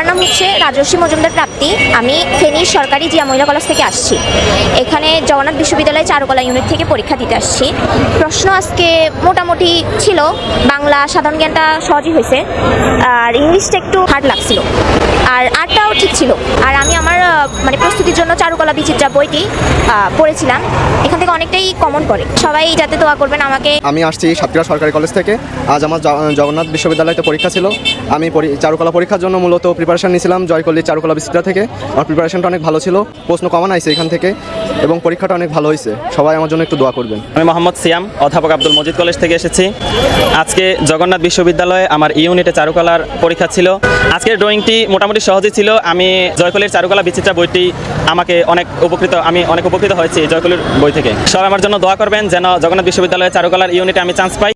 আমার নাম হচ্ছে রাজস্বী মজুমদার প্রাপ্তি। আমি ফেনী সরকারি জিয়া মহিলা কলেজ থেকে আসছি। এখানে জগন্নাথ বিশ্ববিদ্যালয় চারুকলা ইউনিট থেকে পরীক্ষা দিতে আসছি। প্রশ্ন আজকে মোটামুটি ছিল, বাংলা সাধারণ জ্ঞানটা সহজই হয়েছে। আর ইংলিশটা একটু হার্ড লাগছিল। আর আর্টটাও ঠিক ছিল। আর আমি আমার মানে প্রস্তুতির জন্য চারুকলা বিচিত্রা বইটি পড়েছিলাম, এখান থেকে অনেকটাই কমন পড়ে সবাই যাতে দোয়া করবেন আমাকে। আমি আসছি সাতক্ষীরা সরকারি কলেজ থেকে। আজ আমার জগন্নাথ বিশ্ববিদ্যালয়তে পরীক্ষা ছিল। আমি চারুকলা পরীক্ষার জন্য মূলত প্রিপারেশন নিয়েছিলাম জয়কল্লির চারুকলা বিচিত্রা থেকে। আমার প্রিপারেশনটা অনেক ভালো ছিল। প্রশ্ন কমন আইছে এখান থেকে। এবং পরীক্ষাটা অনেক ভালো হয়েছে। সবাই আমার জন্য একটু দোয়া করবেন। আমি মোহাম্মদ সিয়াম, অধ্যাপক আব্দুল মজিদ কলেজ থেকে এসেছি। আজকে জগন্নাথ বিশ্ববিদ্যালয়ে আমার ইউনিটে চারুকলার পরীক্ষা ছিল। আজকের ড্রয়িংটি মোটামুটি সহজই ছিল। আমি জয়কলের চারুকলা বিচিত্রা বইটি আমাকে অনেক উপকৃত, আমি অনেক উপকৃত হয়েছি জয়কলির বই থেকে। সবাই আমার জন্য দোয়া করবেন যেন জগন্নাথ বিশ্ববিদ্যালয়ে চারুকলার ইউনিটে আমি চান্স পাই।